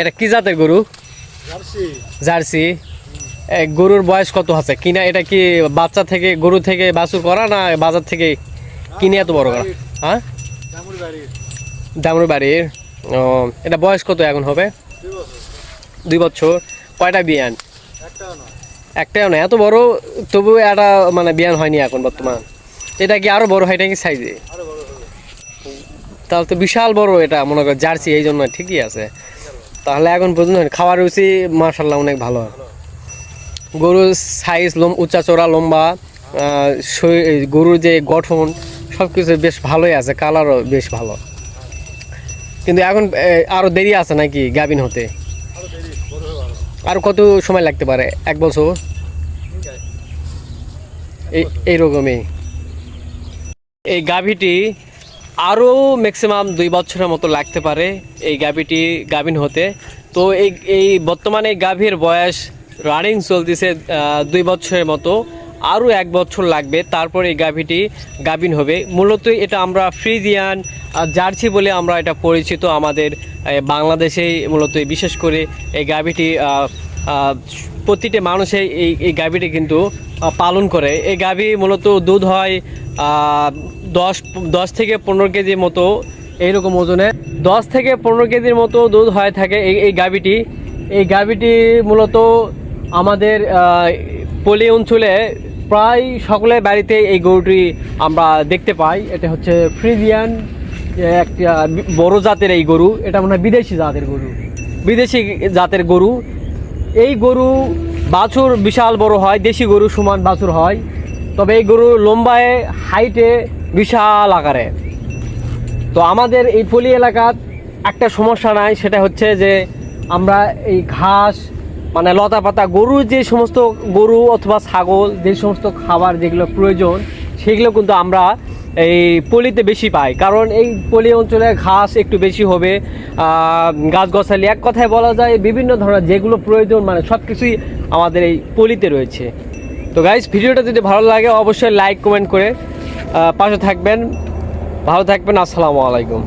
এটা কি জাতের গরু? জার্সি। গরুর বয়স কত আছে? কিনা এটা কি বাচ্চা থেকে গরু থেকে বাছুর করা না বাজার থেকে কিনে এত বড় করা? হ্যাঁ? দামুর বাড়ির। ও এটা বয়স কত এখন হবে? দুই বছর। কয়টা বিয়ান? একটাও না এত বড় তবু একটা মানে বিয়ান হয়নি এখন বর্তমান। এটা কি আরও বড় হয় নাকি সাইজে? তাহলে তো বিশাল বড় এটা মনে কর জার্সি এই জন্য ঠিকই আছে। তাহলে এখন বুঝুন খাওয়ার রুচি মার্শাল্লাহ অনেক ভালো। গরুর সাইজ লম উঁচা চড়া লম্বা গরুর যে গঠন সব কিছু বেশ ভালোই আছে কালারও বেশ ভালো। কিন্তু এখন এ, আরও দেরি আছে নাকি গাভিন হতে? আর কত সময় লাগতে পারে? এক বছর? এই এইরকমই। এই গাভীটি আরও ম্যাক্সিমাম দুই বছরের মতো লাগতে পারে এই গাভীটি গাভিন হতে। তো এই এই বর্তমানে গাভীর বয়স রানিং চলতেছে দুই বছরের মতো। আরও এক বছর লাগবে, তারপর এই গাভীটি গাভিন হবে। মূলত এটা আমরা ফ্রিজিয়ান জার্সি বলে আমরা এটা পরিচিত আমাদের বাংলাদেশেই মূলত বিশেষ করে এই গাভীটি প্রতিটি মানুষে এই এই গাভীটি কিন্তু পালন করে। এই গাভী মূলত দুধ হয় দশ দশ থেকে পনেরো কেজির মতো, এইরকম ওজনে দশ থেকে পনেরো কেজির মতো দুধ হয়ে, থাকে এই এই গাভীটি। এই গাভীটি মূলত আমাদের পলি অঞ্চলে প্রায় সকলের বাড়িতে এই গরুটি আমরা দেখতে পাই। এটা হচ্ছে ফ্রিজিয়ান একটা বড় জাতের এই গরু। এটা মনে হয় বিদেশি জাতের গরু। বিদেশি জাতের গরু। এই গরু বাছুর বিশাল বড় হয়, দেশি গরু সমান বাছুর হয়, তবে এই গরু লম্বায় হাইটে বিশাল আকারে। তো আমাদের এই পলি এলাকার একটা সমস্যা নাই, সেটা হচ্ছে যে আমরা এই ঘাস মানে লতা পাতা গরুর যে সমস্ত গরু অথবা ছাগল, যে সমস্ত খাবার যেগুলো প্রয়োজন, সেগুলো কিন্তু আমরা এই পলিতে বেশি পায়। কারণ এই পলি অঞ্চলে ঘাস একটু বেশি হবে গাছ গছালি এক কথায় বলা যায়, বিভিন্ন ধরনের যেগুলো প্রয়োজন মানে সব কিছুই আমাদের এই পলিতে রয়েছে। তো গাইজ ভিডিওটা যদি ভালো লাগে, অবশ্যই লাইক কমেন্ট করে পাশে থাকবেন। ভালো থাকবেন, আসসালামু আলাইকুম।